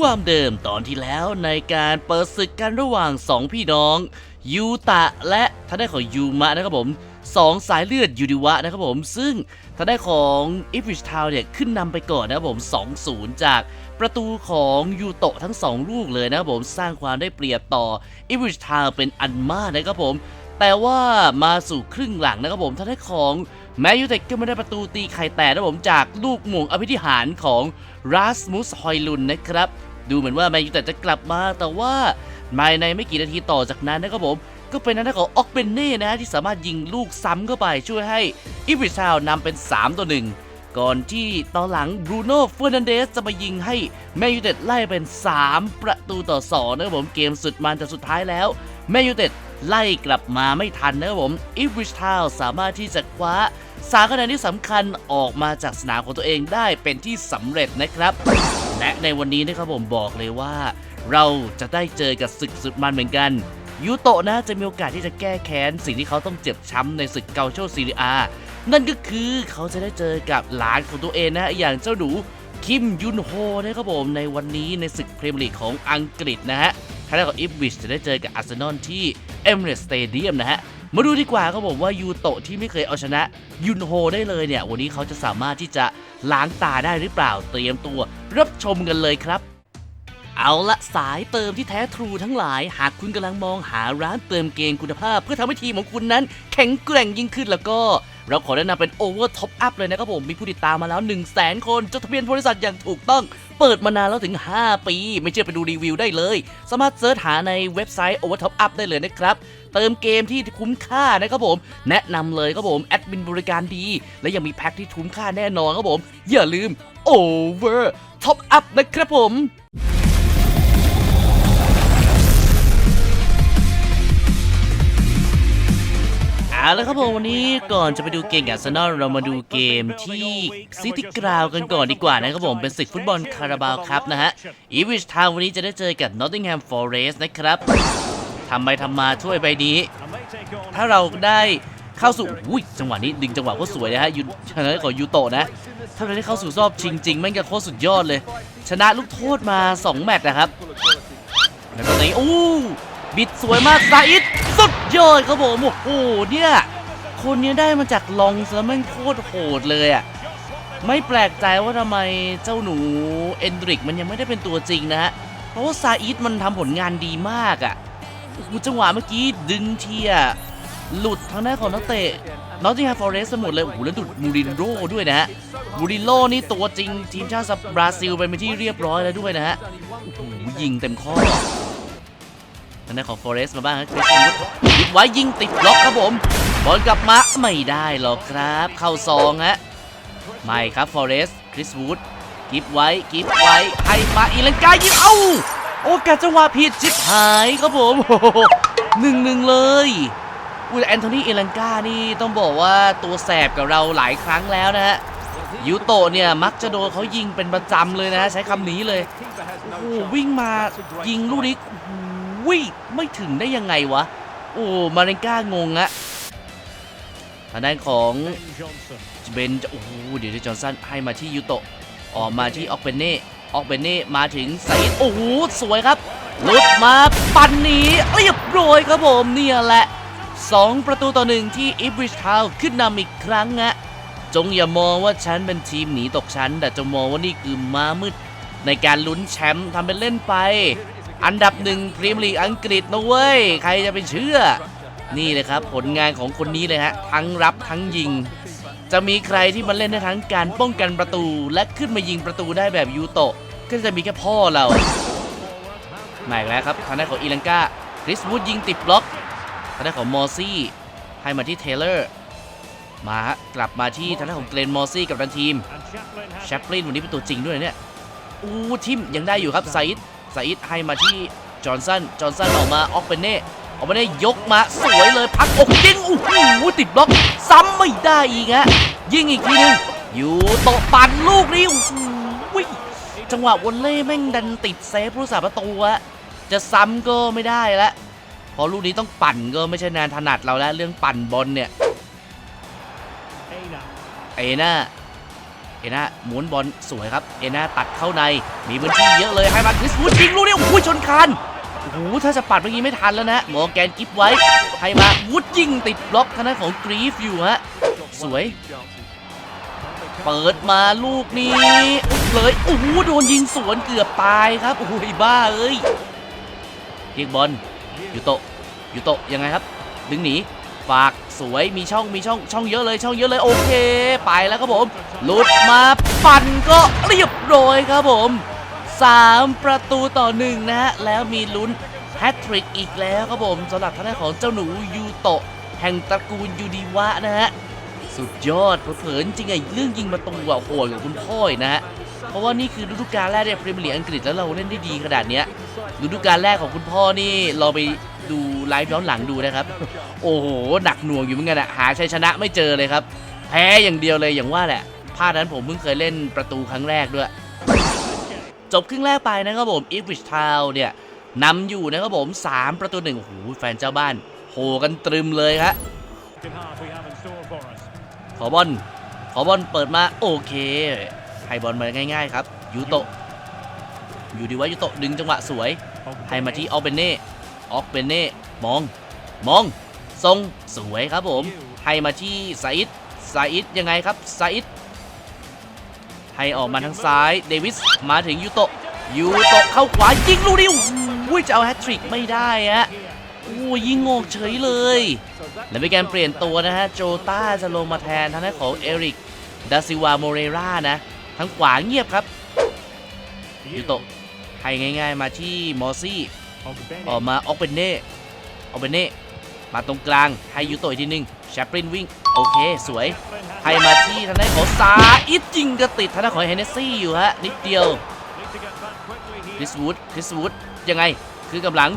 ความเดิมตอนที่แล้วในการเปิดศึกกันระหว่าง 2 พี่น้องยูตะและทางด้านของยูมะนะครับผมสองสายเลือดยูดิวะนะครับผม ซึ่งทางด้านของอิฟวิชทาวเนี่ยขึ้นนำไปก่อนนะครับผม 2-0 จากประตูของยูโตะทั้ง 2 ลูกเลยนะครับผมสร้างความได้เปรียบต่ออิฟวิชทาวเป็นอันมากนะครับผม แต่ว่ามาสู่ครึ่งหลังนะครับผมทางด้านของแมยูเต็ก็ไม่ได้ประตูตีไข่แตกนะครับผมจากลูกหม่งอภิธิหารของราสมุสฮอยลุนนะครับ ดูเหมือนว่าแมนยูเต็จะกลับมาแต่ว่าภายในไม่กี่นาทีต่อจากนั้นนะครับผม ก็เป็นนาทีของออกเบนเน่นะฮะที่สามารถยิงลูกซ้ำเข้าไปช่วยให้อิฟริชาวนำเป็น 3 ต่อ 1 ก่อนที่ตอนหลังบรูโน่เฟอร์นันเดสจะมายิงให้แมนยูเต็ดไล่เป็น 3 ประตูต่อ2นะครับผมเกมสุดมันแต่สุดท้ายแล้วแมนยูเต็ดไล่กลับมาไม่ทันนะครับผมอิฟริชทาวสามารถที่จะคว้าสามคะแนนที่สำคัญออกมาจากสนามของตัวเองได้เป็นที่สำเร็จนะครับ และในวันนี้นะครับผมบอกเลยว่า เราจะได้เจอกับศึกสุดมันเหมือนกันยูโตะนะจะมีโอกาสที่จะแก้แค้นสิ่งที่เขาต้องเจ็บช้ำในศึกเกาโชซีเรีอานั่นก็คือเขาจะได้เจอกับหลานของตัวเองนะอย่างเจ้าหนูคิมยุนโฮนะครับผมในวันนี้ในศึกพรีเมียร์ลีกของอังกฤษนะฮะทางด้านของอิฟวิชจะได้เจอกับอาร์เซนอลที่เอมิเรสสเตเดียมนะฮะมาดูดีกว่าครับผมว่ายูโตะที่ไม่เคยเอาชนะยุนโฮได้เลยเนี่ย วันนี้เขาจะสามารถที่จะล้างตาได้หรือเปล่าเตรียมตัวรับชมกันเลยครับ เอาละสายเติมที่แท้ทรูทั้งหลาย หากคุณกำลังมองหาร้านเติมเกมคุณภาพ เพื่อทำให้ทีมของคุณนั้น แข็งแกร่งยิ่งขึ้นแล้วก็ เราขอแนะนำเป็น Over Top Up เลยนะครับผม มีผู้ติดตามมาแล้ว 1 0 0 0 0แสนคน จดทะเบียนบริษัทอย่างถูกต้อง เปิดมานานแล้วถึง 5 ปี ไม่เชื่อไปดูรีวิวได้เลย สามารถเซิร์ชหาในเว็บไซต์ Over Top Up ได้เลยนะครับ เติมเกมที่คุ้มค่านะครับผม แนะนำเลยครับผมแอดมินบริการดี และยังมีแพ็คที่คุ้มค่าแน่นอนครับผม อย่าลืม Over Top Up นะครับผม เอาละครับผมวันนี้ก่อนจะไปดูเกมกับอาร์เซนอลเรามาดูเกมที่ซิตี้กราวกันก่อนดีกว่านะครับผมเป็นศึกฟุตบอลคาราบาวครับนะฮะอีวิชทาววันนี้จะได้เจอกับนอตติงแฮมฟอเรสต์นะครับทำไปทำมาช่วยใบนี้ ถ้าเราได้เข้าสู่อุ้ยจังหวะนี้ดึงจังหวะโคตรสวยนะฮะยูชนะของยูโตะนะ ถ้าเราได้เข้าสู่รอบชิงจริงแม่งจะโคตรสุดยอดเลย ชนะลูกโทษมา 2 แมตช์นะครับแล้วตอนนี้อู้ บิดสวยมากซาอิดสุดยอดครับผมโอ้โหเนี่ยคนนี้ได้มาจากลองเซะแม่งโคตรโหดเลยอะไม่แปลกใจว่าทำไมเจ้าหนูเอนดริกมันยังไม่ได้เป็นตัวจริงนะฮะเพราะว่าซาอิดมันทำผลงานดีมากอะจังหวะเมื่อกี้ดึงเทียหลุดทางด้านของนักเตะนอตติงแฮมฟอเรสต์หมดเลยโอ้โหแล้วดูดมูรินโร่ด้วยนะฮะมูรินโร่นี่ตัวจริงทีมชาติบราซิลไปเป็นที่เรียบร้อยแล้วด้วยนะฮะโอ้โหยิงเต็มข้อ ทางด้านของฟอเรสต์มาบ้างครับคริสวูดยิงไว้ยิงติดล็อกครับผมบอลกลับมาไม่ได้หรอกครับ เข้าซองฮะไม่ครับฟอเรสต์คริสวูดกิฟไว้กิฟไว้ให้มาอีลังกายิงเอ้าโอกาสจังหวะผิดชิบหายครับผมหนึ่งหนึ่งเลยอุ้ยแอนโทนีเอลังกานี่ต้องบอกว่าตัวแสบกับเราหลายครั้งแล้วนะฮะยูโตเนี่ยมักจะโดนเขายิงเป็นประจำเลยนะฮะใช้คำนี้เลยโอ้วิ่งมายิงลูกนี้ โอ้โหไม่ถึงได้ยังไงวะ โอ้มาเรนก้างงอะทางด้านของเบนโอ้โหเดี๋ยวจอห์นสันให้มาที่ยูโตะออกมาที่ออกเบนเน่ออกเบนเน่มาถึงไซด์โอ้โหสวยครับลุดมาปั่นหนีเรียบร้อยครับผมเนี่ยแหละ 2 ประตูต่อหนึ่งที่อิบริชทาวขึ้นนำอีกครั้งฮะจงอย่ามองว่าฉันเป็นทีมหนีตกชั้น แต่จงมองว่านี่คือม้ามืดในการลุ้นแชมป์ทำเป็นเล่นไป อันดับหนึ่งพรีเมียร์ลีกอังกฤษนะเว้ย ใครจะไปเชื่อ นี่เลยครับ ผลงานของคนนี้เลยฮะ ทั้งรับทั้งยิง จะมีใครที่มาเล่นได้ทั้งการป้องกันประตูและขึ้นมายิงประตูได้แบบยูโตะ ก็จะมีแค่พ่อเรามาอีกแล้วครับทางด้านของอีลังกาคริสวูดยิงติดบล็อกทางด้านของมอร์ซี่ให้มาที่เทเลอร์ มาฮะกลับมาที่ทางด้านของเกรนมอร์ซี่กับทันทีมแชปลินวันนี้เป็นตัวจริงด้วยเนี่ยอู้ทิมยังได้อยู่ครับไซด์ ไซด์ให้มาที่จอห์นสัน จอห์นสันออกมาออกเปนเน่ออกเปนเน่ยกมาสวยเลยพักอกยิงโอ้โหติดบล็อก ซ้ำไม่ได้อีกฮะยิงอีกทีหนึงอยู่โตะปั่นลูกนี้โอ้โหจังหวะวอลเล่แม่งดันติดเซฟผู้รักษาประตูอะจะซ้ำก็ไม่ได้ละเพอลูกนี้ต้องปั่นก็ไม่ใช่งานถนัดเราแล้วเรื่องปั่นบอลเนี่ยเอน่าเอเอน่าหม้วนบอลสวยครับเอน่าตัดเข้าในมีพื้นที่เยอะเลยให้มาคริสวูดยิงลูกนี้โอ้โหชนคานโอ้โหถ้าจะปัดเมื่อกี้ไม่ทันแล้วนะมอแกนกิฟไว้ให้มาวูดยิงติดบล็อกทางด้านของกรีฟอยู่ฮะสวย เปิดมาลูกนี้เลยโอ้โหโดนยิงสวนเกือบตายครับโอ้โหบ้าเอ้ยเรียบอลยูโตยูโตยังไงครับ ดึงหนี ฝากสวยมีช่องมีช่องช่องเยอะเลยช่องเยอะเลยโอเค ไปแล้วครับผมหลุดมาปั่นก็เรียบร้อยครับผม 3 ประตูต่อหนึ่งนะฮะแล้วมีลุ้นแฮตทริกอีกแล้วครับผมสำหรับทางด้านของเจ้าหนูยูโตะแห่งตระกูลยูดีวะนะฮะสุดยอดเผลอจริงๆไอ้เรื่องยิงประตูอะโหดกับคุณพ่ออีกนะฮะเพราะว่านี่คือฤดูกาลแรกในพรีเมียร์ลีกอังกฤษแล้วเราเล่นได้ดีขนาดเนี้ย ฤดูกาลแรกของคุณพ่อนี่เราไปดูไลฟ์ย้อนหลังดูนะครับ โอ้โหหนักหน่วงอยู่เหมือนกันอะหาชัยชนะไม่เจอเลยครับ แพ้อย่างเดียวเลยอย่างว่าแหละภาคนั้นผมเพิ่งเคยเล่นประตูครั้งแรกด้วย จบครึ่งแรกไปนะครับผมอีฟวิชทาวเนี่ยนำอยู่นะครับผม 3 ประตูหนึ่งโอ้โหแฟนเจ้าบ้านโหกันตรึมเลยครับขอบอลขอบอลเปิดมาโอเคให้บอลมาง่าย ๆ ครับยูโต อยู่ดีว่ายูโตะดึงจังหวะสวย ให้มาที่ออกเบนเน่ออกเบนเน่มอง มอง ทรงสวยครับผม ให้มาที่ไซอิดไซอิดยังไงครับไซอิดให้ออกมาทางซ้าย เดวิสมาถึงยูโตะยูโตะเข้าขวายิงลูกนี้โอ้โหจะเอาแฮตทริกไม่ได้ฮะโอ้ยิงโงกเฉยเลย และมีการเปลี่ยนตัวนะฮะ โจต้าจะลงมาแทนทางด้านของเอริกดาซิวาโมเรรานะทางขวาเงียบครับยูโตะ ให้ง่าย ๆ มาที่มอร์ซี่ออกมาออกเบนเน่ออกเบนเน่มาตรงกลางให้ยูโตะอีกทีหนึงแชปรินวิ่งโอเคสวยให้มาที่ทางด้านของซาอิดยิงกระติดทางด้านของเฮเนสซี่อยู่ฮะนิดเดียวคริสวูดคริสวูดยังไงคือกำลัง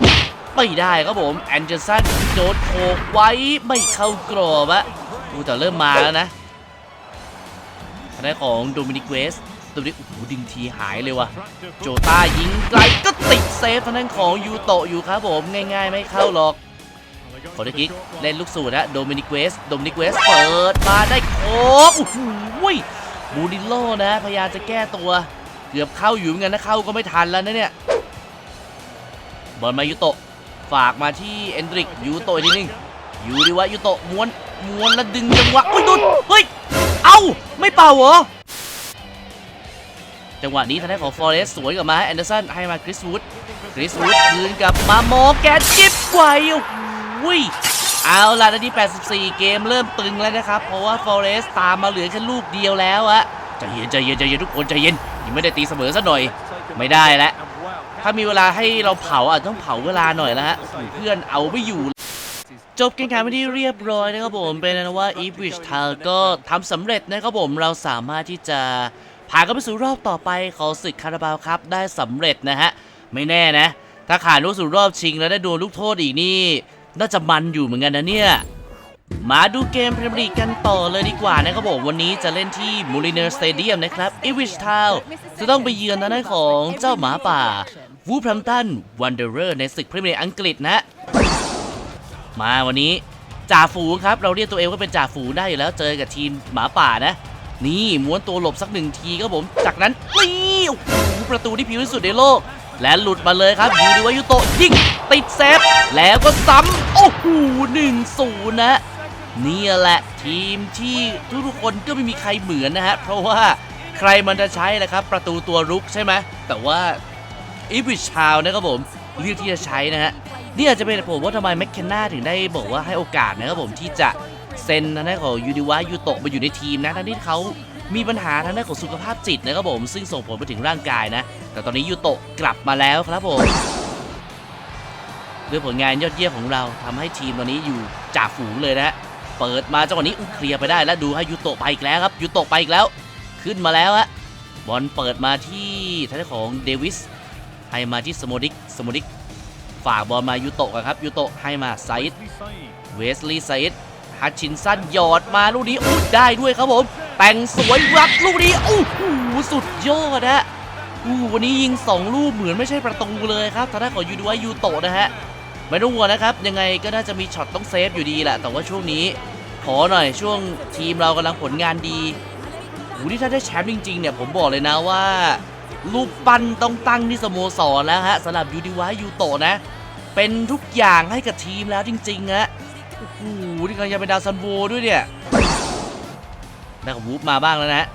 ไม่ได้ครับผมแอนเจอร์สันโดนโขกไว้ไม่เข้ากรอบอะอูแต่เริ่มมาแล้วนะทางด้านของโดมินิกเวส โดมินิกโอ้โหดึงทีหายเลยว่ะ โจต้ายิงไกลก็ติดเซฟทางด้านของยูโตะอยู่ครับผมง่ายๆ ไม่เข้าหรอกขอได้กิกเล่นลูกสูตรนะโดมินิกเวสโดมินิกเวสเปิดมาได้โคกโอ้โหบูดิโลนะพยายามจะแก้ตัว เกือบเข้าอยู่เหมือนกันนะเข้าก็ไม่ทันแล้วนะเนี่ยบอลมายูโตะฝากมาที่เอนดริกยูโตะอีกนึงยูดีวะยูโตะม้วนม้วนแล้วดึงจังหวะโอ้ยดุดเฮ้ย เอ้าไม่เป่าเหรอ จังหวะนี้ทางด้านของฟอเรสสวนกลับมาแอนเดอร์สันให้มาคริสวูดคริสวูดคืนกลับมามอแกนจิบไวโอ้ยเอาล่ะนาที84 เกมเริ่มตึงแล้วนะครับ เพราะว่าฟอเรสตามมาเหลือแค่ลูกเดียวแล้วอะใจเย็นใจเย็นใจเย็นทุกคนใจเย็นยังไม่ได้ตีเสมอซะหน่อย ไม่ได้แล้วถ้ามีเวลาให้เราเผาอาจต้องเผาเวลาหน่อยแล้วฮะเพื่อนเอาไม่อยู่ จบเกมการไปที่เรียบร้อยนะครับผมเป็นนะว่าอีฟวิชทาก็ทำสำเร็จนะครับผมเราสามารถที่จะ ผ่านเข้าไปสู่รอบต่อไปของศึกคาราบาวครับได้สำเร็จนะฮะไม่แน่นะ ถ้าขาดลูกสู่รอบชิงแล้วได้โดนลูกโทษอีกนี่ น่าจะมันอยู่เหมือนกันนะเนี่ยมาดูเกมพรีเมียร์ลีกกันต่อเลยดีกว่านะครับผมวันนี้จะเล่นที่มูลิเนอร์สเตเดียมนะครับอีวิชทาวจะต้องไปเยือนทางด้านของเจ้าหมาป่าวูฟแฮมตันวันเดอร์ในศึกพรีเมียร์ลีกอังกฤษนะ มาวันนี้จ่าฝูงครับ เราเรียกตัวเองว่าเป็นจ่าฝูงได้อยู่แล้วเจอกับทีมหมาป่านะ นี่ม้วนตัวหลบสักหนึ่งทีครับผม จากนั้นนี่โอ้โหประตูที่ผิวที่สุดในโลก และหลุดมาเลยครับยูดิวายุโตยิงติดเซฟแล้วก็ซ้ำโอ้โหหนึ่งศูนย์นะนี่แหละทีมที่ทุกๆคนก็ไม่มีใครเหมือนนะฮะ เพราะว่าใครมันจะใช้นะครับ ประตูตัวรุกใช่ไหมแต่ว่าอีวิชชาวนะครับผมเลือกที่จะใช้นะฮะนี่อาจจะเป็นเหตุผมว่าทำไมแมคเคนนาถึงได้บอกว่าให้โอกาสนะครับผมที่จะ เซ็นทางด้านของยูดิวะยูโตะมาอยู่ในทีมนะทั้งที่เขามีปัญหาทางด้านของสุขภาพจิตนะครับผม ซึ่งส่งผลไปถึงร่างกายนะ แต่ตอนนี้ยูโตะกลับมาแล้วครับผมด้วยผลงานยอดเยี่ยมของเราทำให้ทีมตอนนี้อยู่จ่าฝูงเลยนะฮะเปิดมาจังหวะนี้อุ้ยเคลียร์ไปได้แล้วดูให้ยูโตะไปอีกแล้วครับยูโตะไปอีกแล้ว ขึ้นมาแล้วฮะบอลเปิดมาที่ทางด้านของเดวิสให้มาที่สโมดิกสโมดิกฝากบอลมายูโตะกันครับยูโตะให้มาไซด์เวสลีย์ไซด์ ฮัตชินสันหยอดมาลูกนี้อู้ได้ด้วยครับผม แต่งสวยรับลูกนี้อู้หูสุดยอดนะอู้วันนี้ยิง 2 ลูกเหมือนไม่ใช่ประตูเลยครับทางด้านของยูดูวายูโตะนะฮะไม่ต้องห่วงนะครับ ยังไงก็น่าจะมีช็อตต้องเซฟอยู่ดีแหละ แต่ว่าช่วงนี้ ขอหน่อยช่วงทีมเรากำลังผลงานดีหูนี่ถ้าได้แชมป์จริงๆเนี่ยผมบอกเลยนะว่ารูปปั้นต้องตั้งที่สโมสรแล้วฮะสำหรับยูดิวะยูโตะนะ เป็นทุกอย่างให้กับทีมแล้วจริงๆฮะ ก็ยังเป็นดาวซันโบด้วยเนี่ยได้ของวูฟมาบ้างแล้วนะ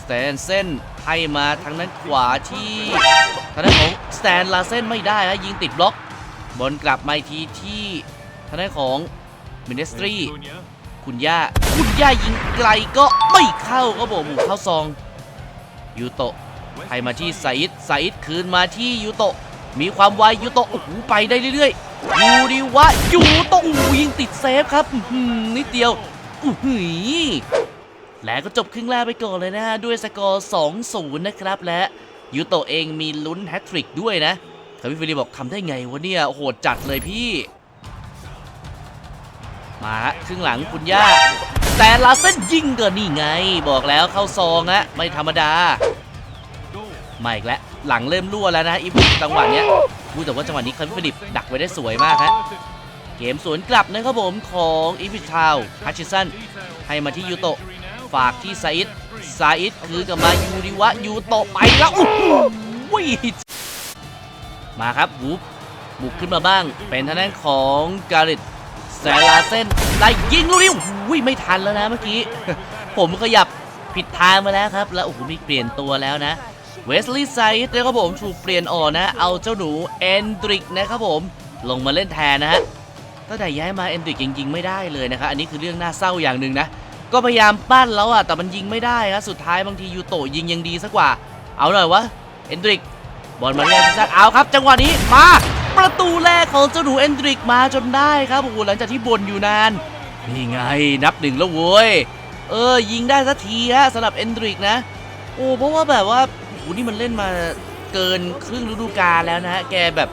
สแตนเซนให้มาทางด้านขวาที่ทางด้านของสแตนลาเซนไม่ได้ฮะยิงติดบล็อกบอลกลับมาทีที่ทางด้านของมินเนสตรีคุณย่าคุณย่ายิงไกลก็ไม่เข้าครับผมเข้าซองยูโตะให้มาที่ไซอิดไซอิดคืนมาที่ยูโตะมีความไวยูโตะโอ้โหไปได้เรื่อยๆ ยูดีวะยูโตะโอ้โหยิงติดเซฟครับนิดเดียวอื้อหือและก็จบครึ่งแรกไปก่อนเลยนะฮะ ด้วยสกอร์2-0 นะครับ และยูโตเองมีลุ้นแฮตทริกด้วยนะคาวิฟิลีบอกทำได้ไงวะเนี่ย โหดจัดเลยพี่ มาฮะครึ่งหลังคุณย่า แต่ลาเส้นยิงก็นี่ไง บอกแล้วเข้าซองฮะไม่ธรรมดามาอีกแล้ว หลังเริ่มรั่วแล้วนะอีบุจังหวะเนี้ยพูดแต่ว่าจังหวะนี้คาร์ฟิลิปดักไว้ได้สวยมากฮะเกมสวนกลับนะครับผมของอีพิชาวฮัชชิสันให้มาที่ยูโตะฝากที่ซาอิดซาอิดคือกับมายูริวะยูโตะไปแล้วโอ้โหมาครับวูบบุกขึ้นมาบ้าง เป็นทางด้านของการิตแซลาเส้นได้ยิงลูกนี้โอ้โหไม่ทันแล้วนะเมื่อกี้ ผมขยับผิดทางมาแล้วครับ แล้วโอ้โหมีเปลี่ยนตัวแล้วนะ เวสลีย์ไซด์นะครับผมถูกเปลี่ยนออกนะ เอาเจ้าหนูเอนดริกนะครับผม ลงมาเล่นแทนนะฮะตั้งแต่ย้ายมาเอนดริกยังยิงไม่ได้เลยนะครับอันนี้คือเรื่องน่าเศร้าอย่างหนึ่งนะ ก็พยายามปั้นแล้วอะแต่มันยิงไม่ได้ครับสุดท้ายบางทียูโตะยิงยังดีสักกว่า เอาหน่อยวะเอนดริกบอลมาเรียนซันเอาครับ จังหวะนี้มาประตูแรกของเจ้าหนูเอนดริกมาจนได้ครับโอ้โหหลังจากที่บ่นอยู่นานนี่ไงนับหนึ่งแล้วเว้ยเออยิงได้สักทีฮะสำหรับเอนดริกนะโอ้เพราะว่าแบบว่า อ้นี่มันเล่นมาเกินครึ่งฤดูกาลแล้วนะฮะ แกแบบ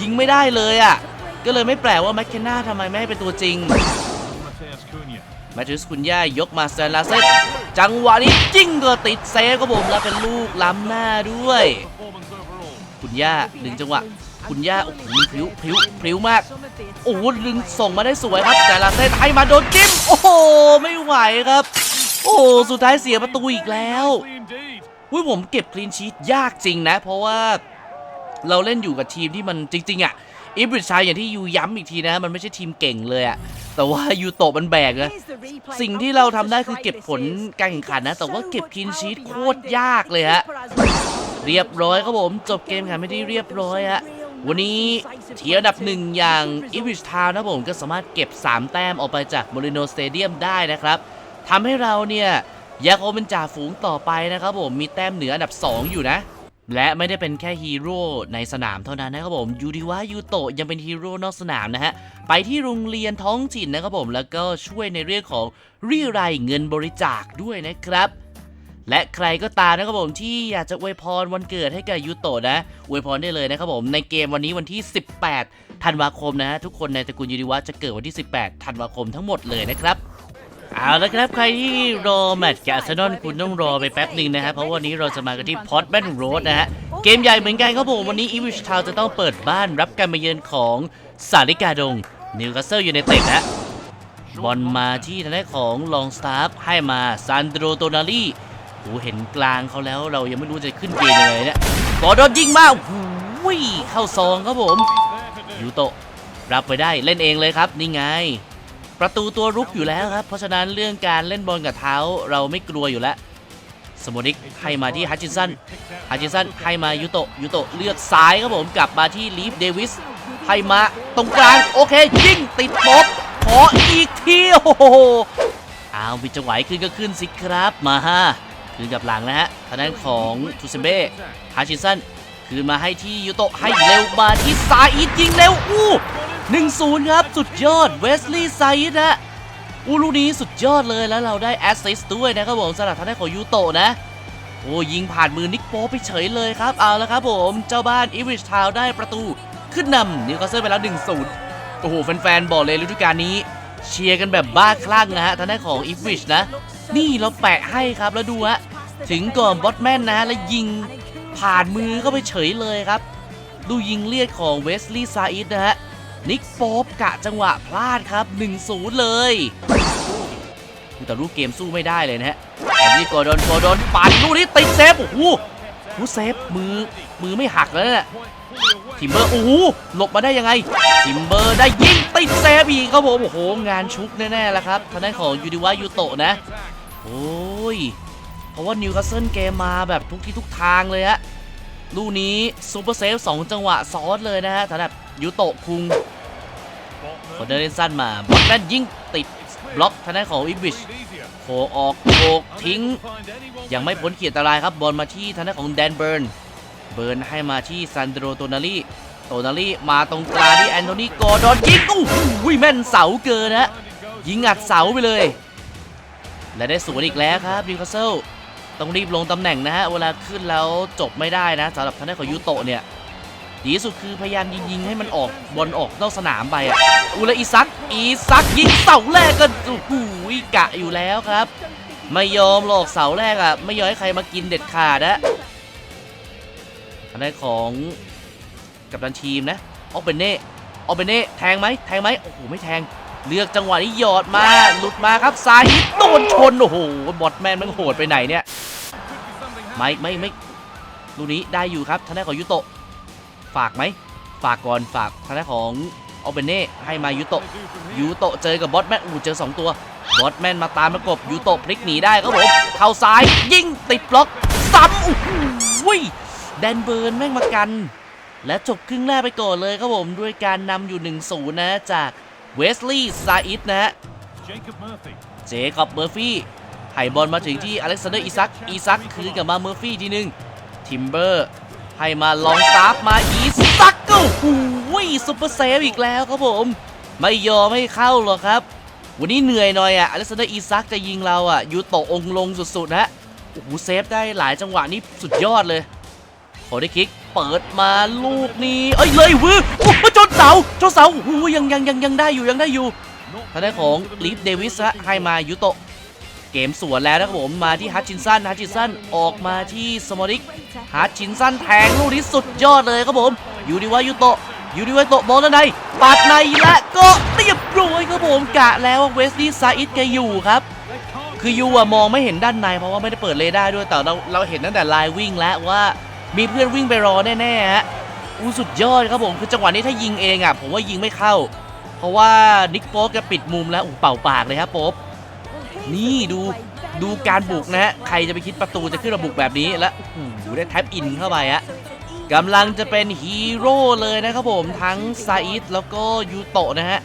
ยิงไม่ได้เลยอะ่ะ ก็เลยไม่แปลกว่าแมคเคนนาทำไมไม่ให้เป็นตัวจริง แมทธิวส์คุณย่ายกมาแซนลาเซตจังหวะนี้จิ้งก็ติดเซฟครับผมแล้วเป็นลูกล้ำหน้าด้วย คุณย่าหนึ่งจังหวะ คุณย่าโอ้โหพริ้วพริ้วพริ้วมาก โอ้โหดึงส่งมาได้สวยครับแต่ละเซตให้มาโดนจิ้มโอ้โหไม่ไหวครับ โอ้สุดท้ายเสียประตูอีกแล้ว อุ้ยผมเก็บคลีนชีตยากจริงนะ เพราะว่าเราเล่นอยู่กับทีมที่มันจริง ๆ อะอิบริชายอย่างที่ยูย้ำอีกทีนะ มันไม่ใช่ทีมเก่งเลยอะแต่ว่ายูโตะมันแบกนะสิ่งที่เราทำได้คือเก็บผลการแข่งขันนะ แต่ว่าเก็บคลีนชีตโคตรยากเลยฮะเรียบร้อยครับผม จบเกมกันไม่ได้เรียบร้อยฮะวันนี้เทียดับหนึ่งอย่างอีวิชทาวนะผมก็สามารถเก็บ 3 แต้มออกไปจากโมริโนสเตเดียมได้นะครับทำให้เราเนี่ย ยังคงเป็นจ่าฝูงต่อไปนะครับผมมีแต้มเหนืออันดับ 2 อยู่นะ และไม่ได้เป็นแค่ฮีโร่ในสนามเท่านั้นนะครับผมยูดิวะยูโตะยังเป็นฮีโร่นอกสนามนะฮะไปที่โรงเรียนท้องถิ่นนะครับผมแล้วก็ช่วยในเรื่องของรียรายเงินบริจาคด้วยนะครับและใครก็ตามนะครับผมที่อยากจะอวยพรวันเกิดให้กับยูโตะนะอวยพรได้เลยนะครับผมในเกมวันนี้วันที่ 18 ธันวาคมนะฮะทุกคนในตระกูลยูนิวัฒน์จะเกิดวันที่ 18 ธันวาคมทั้งหมดเลยนะครับ เอาละครับใครที่รอแมตช์กับอาร์เซนอลคุณต้องรอไปแป๊บหนึ่งนะฮะเพราะวันนี้เราจะมากันที่พอร์ตแมนโรดนะฮะเกมใหญ่เหมือนกันครับผมวันนี้อีวิชทาวจะต้องเปิดบ้านรับการมาเยือนของสาริกาดงนิวคาสเซิลยูไนเต็ดนะบอลมาที่ทางด้านของลองสตาร์ฟให้มาซานโดโตนาลีโอ้เห็นกลางเขาแล้วเรายังไม่รู้จะขึ้นเกมยังไงเนี่ยบอลโดนยิงมาโอ้โหเข้าซองครับผมยูโตรับไปได้เล่นเองเลยครับนี่ไง ประตูตัวรุกอยู่แล้วครับ เพราะฉะนั้นเรื่องการเล่นบอลกับเท้าเราไม่กลัวอยู่แล้วสโมนิกให้มาที่ฮัจจินสัน ฮัจจินสันให้มายูโตะยูโตะเลือกซ้ายครับผมกลับมาที่ลีฟเดวิสให้มาตรงกลาง โอเค ยิงติดบล็อกขออีกทีโอ้โหเอาวิจังหวะขึ้นก็ขึ้นสิครับมาฮะคืนกับหลังนะฮะทางด้านของทูเซเบ้ฮัจจินสันคืนมาให้ที่ยูโตะให้เร็วมาที่ซาอิดยิงเร็วอู้ หนึ่งศูนย์ครับ สุดยอดเวสลีย์ไซด์นะอู้ลูนี้สุดยอดเลยแล้วเราได้แอสซิสต์ด้วยนะครับผมสำหรับทางด้านของยูโตะนะ โอ้ยิงผ่านมือนิกโปไปเฉยเลยครับ เอาละครับผมเจ้าบ้านอีวิชทาวได้ประตูขึ้นนำนิวคาสเซิลไปแล้ว 1-0 โอ้โห แฟนๆ บอกเลยฤดูกาลนี้เชียร์กันแบบบ้าคลั่งนะฮะทางด้านของอีวิชนะ นี่เราแปะให้ครับแล้วดูฮะถึงก่อนบอทแมนนะแล้วยิงผ่านมือเข้าไปเฉยเลยครับ ดูยิงเลียดของเวสลีย์ซาอิดนะฮะ นิกโป๊ปกะจังหวะพลาดครับ 1-0 เลยแต่รูปเกมสู้ไม่ได้เลยนะฮะอนนี่กอร์ดอนกอร์ดอนปั่นลูกนี้ติดเซฟ โอ้โหหูเซฟมือมือไม่หักแล้วเนี่ยทิมเบอร์ โอ้โหหลบมาได้ยังไง ทิมเบอร์ได้ยิงติดเซฟอีกครับผม โอ้โห งานชุกแน่ๆแล้วครับทางด้านของยูดิวะยูโตะนะ โอ้ย เพราะว่านิวคาสเซิลเกมมาแบบทุกที่ทุกทางเลยฮะ ลูกนี้ซูเปอร์เซฟสองจังหวะซ้อนเลยนะฮะสำหรับยูโตะคุงคนเดินเล่นสั้นมาบอลแมนยิงติดบล็อกทางด้านของอิบิชโผล่ออกโผกทิ้ง ยังไม่พ้นขีดอันตรายครับบอลมาที่ทางด้านของแดนเบิร์น เบิร์นให้มาที่ซันโดรโตนาลีโตนาลีมาตรงกลางที่แอนโทนีกอร์ดอนยิงโอ้โหแม่นเสาเกินนะยิงอัดเสาไปเลย และได้สวนอีกแล้วครับนิวคาสเซิล ต้องรีบลงตำแหน่งนะฮะ เวลาขึ้นแล้วจบไม่ได้นะสำหรับทางด้านของยูโตะเนี่ย ดีที่สุดคือพยายามยิงให้มันออกบอลออกนอกสนามไปอะอูแลอีซักอีซักยิงเสาแรกก็โอ้โหกะอยู่แล้วครับ ไม่ยอมหรอกเสาแรกอะ ไม่ยอมให้ใครมากินเด็ดขาดนะทางด้านของกัปตันทีมนะออกเบนเน่ออกเบนเน่แทงไหมแทงไหมโอ้โหไม่แทง เลือกจังหวะนี้หยอดมา หลุดมาครับซาฮิตโดนชน โอ้โห บอทแมนมันโหดไปไหนเนี่ย ไม่ไม่ไม่ลูกนี้ได้อยู่ครับทางด้านของยุโตะ ฝากไหม ฝากก่อนฝากทางด้านของเออเบเน่ให้มายุโตะยูโตะเจอกับบอทแมนอู้เจอ 2 ตัว บอทแมนมาตามประกบยูโตะพลิกหนีได้ครับผมเข้าซ้ายยิงติดบล็อกซ้ำโอ้โหแดนเบิร์นแม่งมากัน และจบครึ่งแรกไปก่อนเลยครับผมด้วยการนำอยู่1-0นะจาก เวสลีย์ซาอิดนะฮะเจคอบเมอร์ฟี่ไห่บอลมาถึงที่อเล็กซานเดอร์อีซักอีซักคืนกลับมาเมอร์ฟี่ทีหนึ่งทิมเบอร์ให้มาลองสตาฟมาอีซักก็หูยซุปเปอร์เซฟอีกแล้วครับผม ไม่ยอมให้เข้าหรอกครับ วันนี้เหนื่อยหน่อยอะอเล็กซานเดอร์อีซักจะยิงเราอะยูโตะองค์ลงสุดๆนะฮะโอ้โหเซฟได้หลายจังหวะนี้สุดยอดเลยขอได้คิก เปิดมาลูกนี้เอ้ยเลยวื้อโอ้จนเสาจนเสาโอ้โหยังยังยังยังได้อยู่ยังได้อยู่ทางด้านของลีฟเดวิสฮะให้มายุโตะเกมสวนแล้วนะครับผมมาที่ฮัตชินสันฮัตชินสันออกมาที่สมอริกฮัตชินสันแทงลูกนี้สุดยอดเลยครับผมยูดิวายุโตะยูดิวายุโตะบอลด้านในปาดในและก็เรียบร้อยครับผมกะแล้วว่าเวสลีย์ซาอิดแกอยู่ครับคือยูอะมองไม่เห็นด้านในเพราะว่าไม่ได้เปิดเรดาร์ด้วยแต่เราเราเห็นตั้งแต่ลายวิ่งแล้วว่า มีเพื่อนวิ่งไปรอแน่ๆฮะอู้สุดยอดครับผมคือจังหวะนี้ถ้ายิงเองอะผมว่ายิงไม่เข้า เพราะว่านิกโป๊กแกปิดมุมแล้วอู้เป่าปากเลยครับโป๊บนี่ดูดูการบุกนะฮะใครจะไปคิดประตูจะขึ้นมาบุกแบบนี้แล้วโอ้โหได้แท็บอินเข้าไปฮะกำลังจะเป็นฮีโร่เลยนะครับผมทั้งซาอิดแล้วก็ยูโตะนะฮะ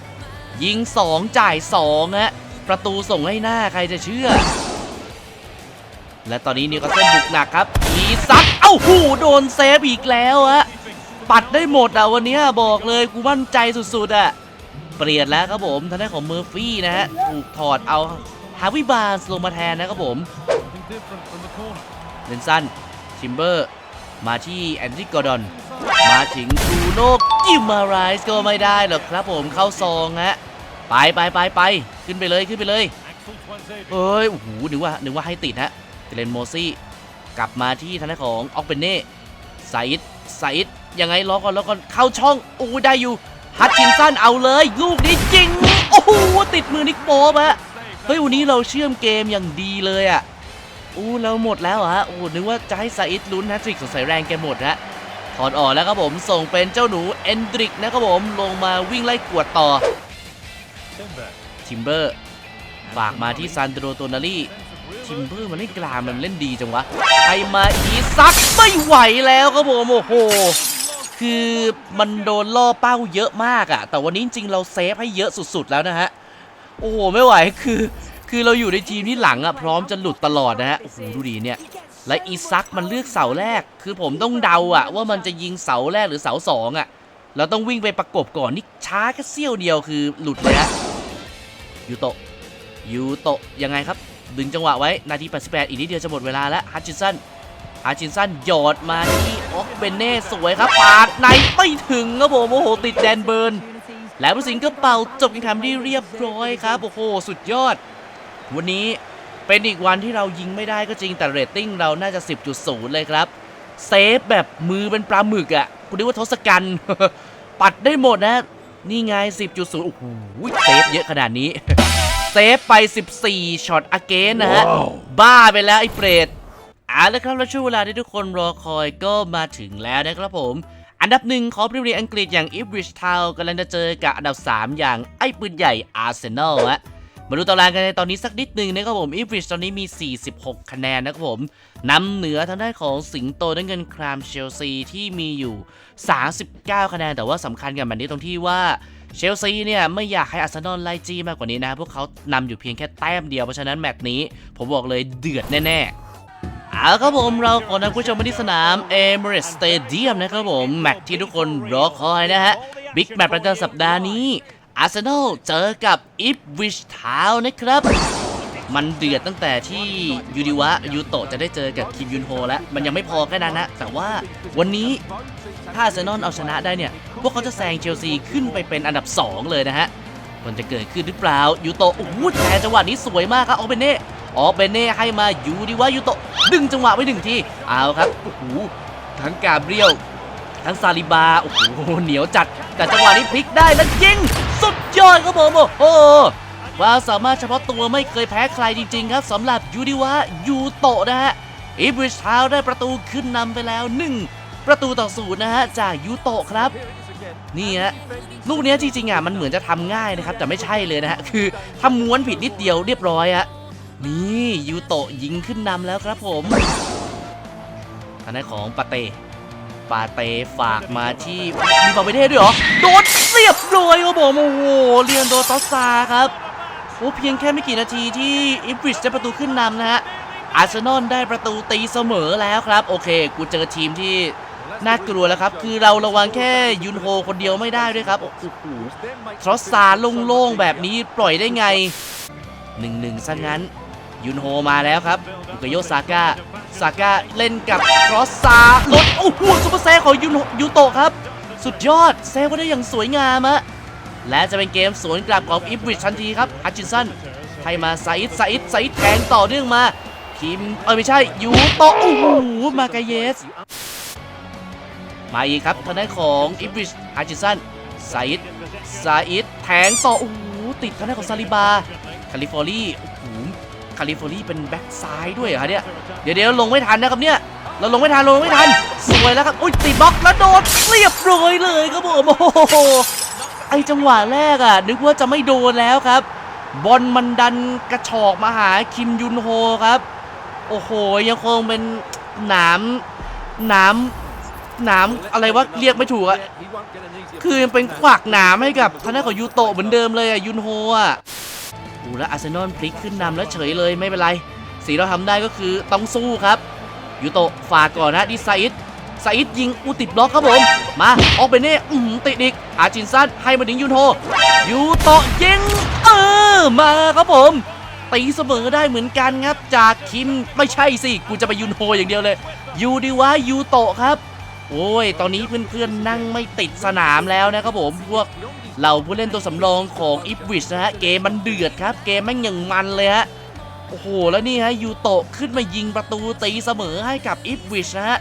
ยิง 2 จ่าย2ฮะประตูส่งให้หน้าใครจะเชื่อ และตอนนี้นิวคาสเซิลบุกหนักครับอีซักเอ้าหูโดนเซฟอีกแล้วฮะปัดได้หมดอะวันนี้บอกเลยกูมั่นใจสุดๆอะเปลี่ยนแล้วครับผมทางด้านของเมอร์ฟี่นะฮะถูกถอดเอาฮาวิบาร์สลงมาแทนนะครับผมเลนสันทิมเบอร์ มาที่แอนดริกอร์ดอน มาถึงบรูโนกิมมาไรส์ก็ไม่ได้หรอกครับผมเข้าซองฮะไปไปไปไปขึ้นไปเลยขึ้นไปเลยเอ้ยโอ้โหนึกว่านึกว่าให้ติดฮะ เทเลนโมซี่กลับมาที่ทางด้านของออกเบนเน่ไซด์ไซด์ยังไงล้อก่อนล้อก่อนเข้าช่องโอ้ได้อยู่ฮัตชินสันเอาเลย ลูกนี้จริง โอ้โหติดมือนิกโป๊บอะเฮ้ยวันนี้เราเชื่อมเกมอย่างดีเลยอะอู้เราหมดแล้วเหรอฮะโอ้นึกว่าจะให้ซาอิดลุ้นแฮตทริกสงสัยแรงแกหมดฮะถอนออกแล้วครับผมส่งเป็นเจ้าหนูเอนดริกนะครับผมลงมาวิ่งไล่กวดต่อทิมเบอร์ฝากมาที่ซันโดโรโตนารี ทิมเบอร์มันเล่นกลางมันเล่นดีจังวะให้มาอีซักไม่ไหวแล้วครับผมโอ้โหคือมันโดนล่อเป้าเยอะมากอะแต่วันนี้จริงเราเซฟให้เยอะสุดๆแล้วนะฮะโอ้โหไม่ไหวคือคือเราอยู่ในทีมที่หลังอะพร้อมจะหลุดตลอดนะฮะโอ้โหดูดีเนี่ยและอีซักมันเลือกเสาแรก คือผมต้องเดาอะว่ามันจะยิงเสาแรกหรือเสาสองอะเราต้องวิ่งไปประกบก่อนนี่ช้าแค่เสี้ยวเดียวคือหลุดเลยฮะยูโตะยูโตะยังไงครับ ดึงจังหวะไว้นาที 88 อีกนิดเดียวจะหมดเวลาแล้วฮัตชินสันฮัตชินสันหยอดมาที่ออกเบนเน่สวยครับปาดในไม่ถึงครับผมโอ้โหติดแดนเบิร์น แล้วผู้สิงก็เป่าจบการแข่งขันได้เรียบร้อยครับโอ้โหสุดยอด วันนี้เป็นอีกวันที่เรายิงไม่ได้ก็จริงแต่เรตติ้งเราน่าจะ 10.0 เลยครับเซฟแบบมือเป็นปลาหมึกอะ่ะคุณนึกว่าทศกัณฐ์ปัดได้หมดนะ นี่ไง 10.0 โอ้โหเซฟเยอะขนาดนี้ เซฟไป 14ช็อตอเกนนะฮะ บ้าไปแล้วไอ้เฟรดเอาละครับแล้วช่วงเวลาที่ทุกคนรอคอยก็มาถึงแล้วนะครับผม อันดับหนึ่งของพรีเมียร์ลีกอังกฤษอย่างอีฟริชทาวกำลังจะเจอกับอันดับ 3 อย่างไอ้ปืนใหญ่อาร์เซนอลฮะมาดูตารางกันในตอนนี้สักนิดหนึ่งนะครับผมอีฟริชตอนนี้มี 46 คะแนนนะครับผมนำเหนือทางด้านของสิงโตน้ำเงินครามเชลซีที่มีอยู่ 39 คะแนน แต่ว่าสำคัญกับแบบนี้ตรงที่ว่า เชลซีเนี่ยไม่อยากให้อาร์เซนอลไล่จี้มากกว่านี้นะ พวกเขานำอยู่เพียงแค่แต้มเดียว เพราะฉะนั้นแมตช์นี้ผมบอกเลยเดือดแน่ๆเอาครับผมเราขอนำผู้ชมมาที่สนามเอเมเรสสเตเดียมนะครับผม แมตช์ที่ทุกคนรอคอยนะฮะบิ๊กแมตช์ประจำสัปดาห์นี้อาร์เซนอลเจอกับอิฟวิชทาวนะครับมันเดือดตั้งแต่ที่ยูดิวะยูโตจะได้เจอกับคิมยุนโฮแล้ว มันยังไม่พอแค่นั้นนะ แต่ว่าวันนี้ถ้าอาร์เซนอลเอาชนะได้เนี่ย พวกเขาจะแซงเชลซีขึ้นไปเป็นอันดับ 2 เลยนะฮะมันจะเกิดขึ้นหรือเปล่ายูโตโอ้โหแต่จังหวะนี้สวยมากครับออเบเน่ออเบเน่ให้มายูดิวะยูโตดึงจังหวะไว้หนึ่งทีเอาครับโอ้โหทั้งกาเบรียลทั้งซาลิบาโอ้โหเหนียวจัด แต่จังหวะนี้พลิกได้แล้วยิงสุดยอดครับผมโอ้โหควาสามารถเฉพาะตัวไม่เคยแพ้ใครจริง ๆ ครับสำหรับยูดิวะยูโตะนะฮะอีบริชทาวได้ประตูขึ้นนำไปแล้ว 1 ประตูต่อศูนย์นะฮะจากยูโตะครับ นี่ฮะลูกเนี้ยจริงๆอะมันเหมือนจะทำง่ายนะครับแต่ไม่ใช่เลยนะฮะคือทำม้วนผิดนิดเดียวเรียบร้อยฮะนี่ยูโตะยิงขึ้นนำแล้วครับผมทางด้านของปาเต้ปาเต้ฝากมาที่มีบอลไปได้ด้วยเหรอโดนเสียบเลยครับผมโอ้โหเรียนโดตอสซาครับโอ้เพียงแค่ไม่กี่นาทีที่อิฟริชได้ประตูขึ้นนำนะฮะอาร์เซนอลได้ประตูตีเสมอแล้วครับ โอเค กูเจอทีมที่ น่ากลัวแล้วครับ คือเราระวังแค่ยุนโฮคนเดียวไม่ได้ด้วยครับโอ้โหทรอสซาโล่งๆแบบนี้ปล่อยได้ไงหนึ่งหนึ่งซะงั้นยุนโฮมาแล้วครับบุกโยซาก้าซาก้าเล่นกับครอสซาลดโอ้โหซุปเปอร์เซฟของยุนโฮยูโตะครับ สุดยอดเซฟก็ได้อย่างสวยงามอะและจะเป็นเกมสวนกลับของอิฟริชทันทีครับฮัตชินสันให้มาไซด์ไซด์ไซด์แทงต่อเนื่องมาคิมเออไม่ใช่ยูโตะโอ้โหมากาเยส มาอีกครับทางด้านของอิฟริชฮัตชิสันไซด์ไซด์แทงต่อโอ้โหติดทางด้านของซาลิบาคาลิฟอร์รี่โอ้โหคาลิฟอร์นีเป็นแบ็กซ้ายด้วยเหรอคะเนี่ยเดี๋ยวเดี๋ยวลงไม่ทันนะครับเนี่ยเราลงไม่ทันลงไม่ทันสวยแล้วครับอุ้ยติดบล็อกแล้วโดนเรียบร้อยเลยครับผมโอ้โหไอจังหวะแรกอะนึกว่าจะไม่โดนแล้วครับบอลมันดันกระชอกมาหาคิมยุนโฮครับ โอ้โห ยังคงเป็นหนามหนาม หนามอะไรวะเรียกไม่ถูกอะคือยังเป็นขวากหนามให้กับทางด้านของยูโตะเหมือนเดิมเลยอะยุนโฮอะโอ้แล้วอาร์เซนอลพลิกขึ้นนำแล้วเฉยเลยไม่เป็นไรสิ่งที่เราทำได้ก็คือต้องสู้ครับยูโตะฝากก่อนนะดิไซด์ไซด์ยิงอุติดบล็อกครับผมมาออกไปเน่อืมติดอีกอาจินซันให้มาถึงยุนโฮยูโตะยิงเออมาครับผมตีเสมอได้เหมือนกันครับจากคิมไม่ใช่สิกูจะไปยุนโฮอย่างเดียวเลยยูดีวะยูโตะครับ โอ้ย ตอนนี้เพื่อนๆนั่งไม่ติดสนามแล้วนะครับผม พวกเราผู้เล่นตัวสำรองของอิฟวิชนะฮะ เกมมันเดือดครับ เกมแม่งอย่างมันเลยฮะ โอ้โห แล้วนี่ฮะยูโตะขึ้นมายิงประตูตีเสมอให้กับอิฟวิชนะฮะ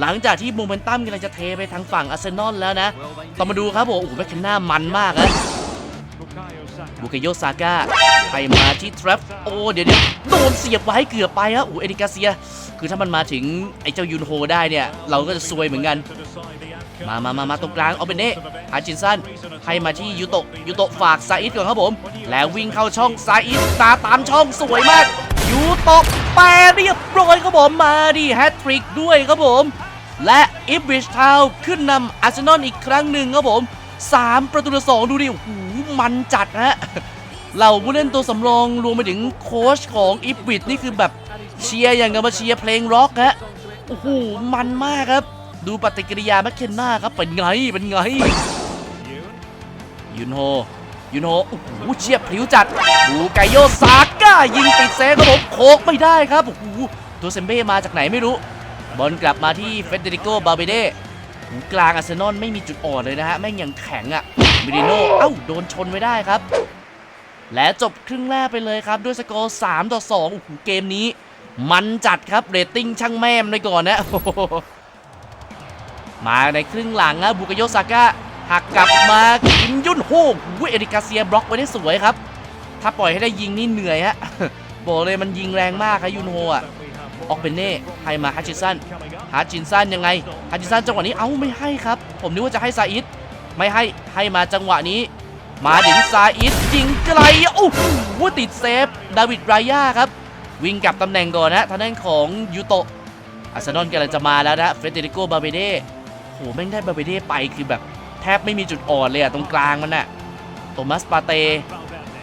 หลังจากที่โมเมนตัมกำลังจะเทไปทางฝั่งอาร์เซนอลแล้วนะ ต้องมาดูครับผม โอ้โหแมคเคนน่ามันมากนะบุกโยซาก้าไปมาที่ทรัฟโอ้ เดี๋ยวเดี๋ยวโดนเสียบไว้เกือบไปฮะโอ้เอริกาเซีย คือถ้ามันมาถึงไอ้เจ้ายุนโฮได้เนี่ย เราก็จะซวยเหมือนกัน มามามามาตรงกลางเอาเป็นเน่อาจินสันให้มาที่ยูโตะยูโตะฝากซาอิดก่อนครับผม แล้ววิ่งเข้าช่องซาอิดตาตามช่องสวยมากยูโตะแปรเรียบร้อยครับผมมาดิแฮตทริกด้วยครับผม และอิฟบิชทาวขึ้นนำอาร์เซนอลอีกครั้งหนึ่งครับผม 3 ประตูต่อสองดูดิโอ้โหมันจัดฮะเหล่าผู้เล่นตัวสำรองรวมไปถึงโค้ชของอิฟบิชนี่คือแบบ เชียร์อย่างกับมาเชียร์เพลงร็อกฮะโอ้โหมันมากครับ ดูปฏิกิริยาแมคเคนนาครับเป็นไงเป็นไงยุนโฮยุนโฮโอ้โหเชียบพลิ้วจัดดูไกโยซาก้ายิงติดเซฟครับผมโคกไม่ได้ครับโอ้โหตัวเซมเบ้มาจากไหนไม่รู้ บอลกลับมาที่เฟเดริโกบาเบเด้หูกลางอาร์เซนอลไม่มีจุดอ่อนเลยนะฮะ แม่งยังแข็งอะ่ะมิริโนเอ้า โดนชนไว้ได้ครับ และจบครึ่งแรกไปเลยครับ ด้วยสกอร์ 3 ต่อ 2 โอ้โห เกมนี้ มันจัดครับเรตติ้งช่างแม่มเลยก่อนนะมาในครึ่งหลังนะบุกโยซาก้าหักกลับมาคิมยุนโฮหูเอริกาเซียบล็อกไว้ได้สวยครับ ถ้าปล่อยให้ได้ยิงนี่เหนื่อยฮะบอกเลยมันยิงแรงมากครับยุนโฮอะออกเป็นเน่ให้มาฮัชชินสันฮัชชินสันยังไงฮัชชินสันจังหวะนี้เอ้าไม่ให้ครับ ผมนึกว่าจะให้ซาอิดไม่ให้ให้มาจังหวะนี้ มาถึงซาอิดยิงไกลโอ้โหติดเซฟดาวิดไรยาครับ วิ่งกลับตำแหน่งก่อนนะทางด้านของยูโตะอาร์เซนอลกำลังจะมาแล้วนะเฟเดริโกบาเบเด้โหแม่งได้บาเบเด้ไปคือแบบแทบไม่มีจุดอ่อนเลยอะตรงกลางมันน่ะโทมัสปาเต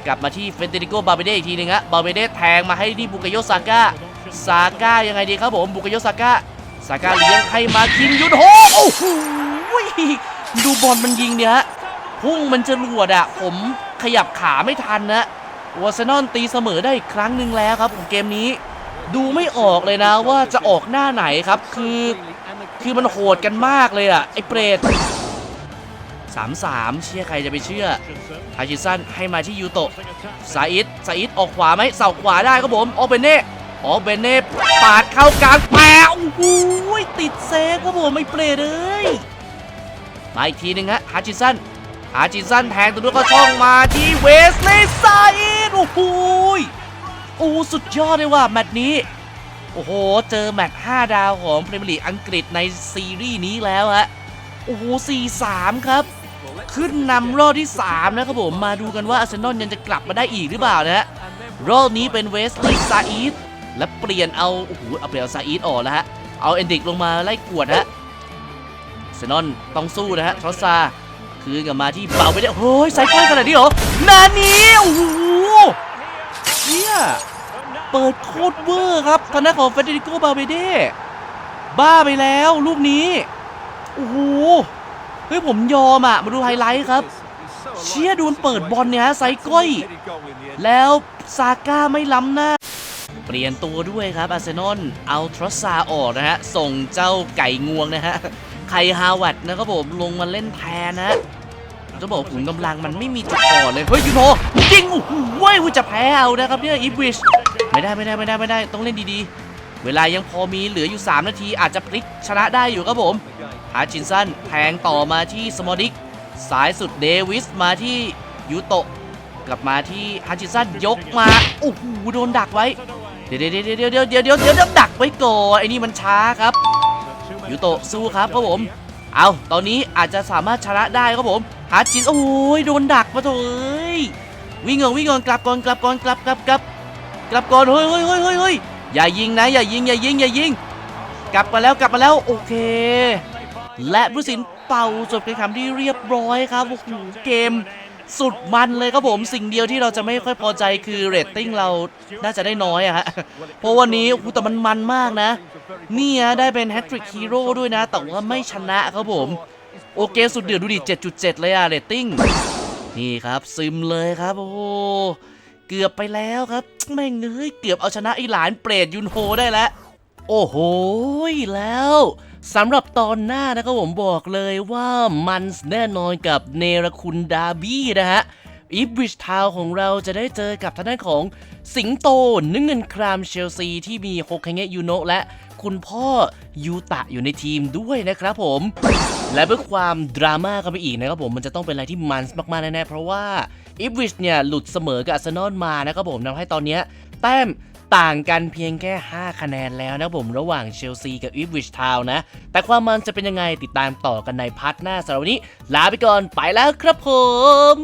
กลับมาที่เฟเดริโกบาเบเด้อีกทีหนึงฮะบาเบเด้แทงมาให้ที่บุกโยซาก้าซาก้ายังไงดีครับผมบุกโยซาก้าซาก้าเลี้ยงให้มาคินยุนโฮโอ้โหดูบอลมันยิงเนี่ยฮะพุ่งมันจะรวดอะผมขยับขาไม่ทันนะ วอร์เซนอนตีเสมอได้อีกครั้งหนึ่งแล้วครับของเกมนี้ดูไม่ออกเลยนะว่าจะออกหน้าไหนครับ คือคือมันโหดกันมากเลยอะไอ้เปรตสามสามเชื่อใครจะไปเชื่อฮาชิซันให้มาที่ยูโตะซาอิดซาอิดออกขวาไหมเสาขวาได้ครับผมออเบเน่ออเบเน่ปาดเข้ากลางแปะโอ้โหติดเซฟครับผมไม่เปรตเลยมาอีกทีหนึ่งฮะฮาชิซัน อาจินสันแทงตัวด้วยก็ช่องมาที่เวสเลย์ไซด์โอ้โหโอ้สุดยอดเลยว่ะแมตช์นี้ โอ้โห เจอแมตช์5ดาวของพรีเมียร์ลีกอังกฤษในซีรีส์นี้แล้วฮะ โอ้โห4-3 ครับ ขึ้นนำรอบที่ 3 นะครับผม มาดูกันว่าอาร์เซนอลยังจะกลับมาได้อีกหรือเปล่านะฮะ รอบนี้เป็นเวสเลย์ซาอีดและเปลี่ยนเอา โอ้โห เอาเปลี่ยนเอาซาอีดออกแล้วฮะ เอาเอนดิกลงมาไล่กวดฮะเซนอลต้องสู้นะฮะทรอสซา คืนกลับมาที่เบาไปได้โอ้ยไซเคิลขนาดนี้เหรอนานี้โอ้โหเชี่ยเปิดโคตรเวอร์ครับทางด้านของเฟเดริโกบาเบเด้บ้าไปแล้วลูกนี้โอ้โหเฮ้ยผมยอมอะ มาดูไฮไลท์ครับ เชี่ยดูนเปิดบอลเนี่ยฮะไซก้อย แล้วซาก้าไม่ล้ำหน้า เปลี่ยนตัวด้วยครับอาร์เซนอลเอาทรอสซาออกนะฮะ ส่งเจ้าไก่งวงนะฮะ คฮาวัดนะครับผมลงมาเล่นแทนนะจะบอกขุมกำลังมันไม่มีจุดอ่อนเลย เฮ้ยยูโนจริงโอ้โหจะแพ้เอานะครับเนี่ยอีบริชไม่ได้ไม่ได้ไม่ได้ไม่ได้ต้องเล่นดีๆ เวลายังพอมีเหลืออยู่ 3 นาทีอาจจะพลิกชนะได้อยู่ครับผมฮาจินสันแทงต่อมาที่สมอดิกสายสุดเดวิสมาที่ยูโตกลับมาที่ฮาจินสันยกมาโอ้โหโดนดักไว้ เดี๋ยวเดี๋ยวเดี๋ยวเดี๋ยวเดี๋ยวเดี๋ยวดักไว้ก่อนไอ้นี่มันช้าครับ ยูโตะสู้ครับครับผม เอาตอนนี้อาจจะสามารถชนะได้ครับผมหาจินโอ้ยโดนดักมาโถเอ้ยวิ่งก่อนวิ่งก่อนกลับก่อนกลับก่อนกลับกลับกลับกลับก่อนเฮ้ยเฮ้ยเฮ้ยเฮ้ยเฮ้ยอย่ายิงนะอย่ายิงอย่ายิงอย่ายิง กลับมาแล้วกลับมาแล้วโอเค และผู้สินเป่าจบการแข่งขันที่เรียบร้อยครับโอ้โหเกม สุดมันเลยครับผมสิ่งเดียวที่เราจะไม่ค่อยพอใจคือเรตติ้งเราน่าจะได้น้อยอะฮะเพราะวันนี้โอ้แต่มันมันมากนะ นี่ฮะได้เป็นแฮตทริกฮีโร่ด้วยนะ แต่ว่าไม่ชนะครับผม โอเคสุดเดือดดูดิ 7.7 เลยอะเรตติ้ง นี่ครับซึมเลยครับโอ้เกือบไปแล้วครับแม่งเอ้ยเกือบเอาชนะไอ้หลานเปรตยุนโฮได้แล้ว โอ้โหแล้ว สำหรับตอนหน้านะครับผมบอกเลยว่ามันแน่นอนกับเนรคุณดาบี้นะฮะอีฟวิชทาวของเราจะได้เจอกับทางด้านของสิงโตนึ่งเงินครามเชลซีที่มีโฮคาเงะยูโนะและคุณพ่อยูตะอยู่ในทีมด้วยนะครับผม และเพื่อความดราม่ากันไปอีกนะครับผมมันจะต้องเป็นอะไรที่มันมากๆแน่ๆเพราะว่าอีฟวิชเนี่ยหลุดเสมอกับอาร์เซนอลมานะครับผมทำให้ตอนเนี้ยแต้ม ต่างกันเพียงแค่ 5 คะแนนแล้วนะผมระหว่างเชลซีกับอีฟวิชทาวนะ แต่ความมันจะเป็นยังไงติดตามต่อกันในพาร์ทหน้าสำหรับวันนี้ ลาไปก่อนไปแล้วครับผม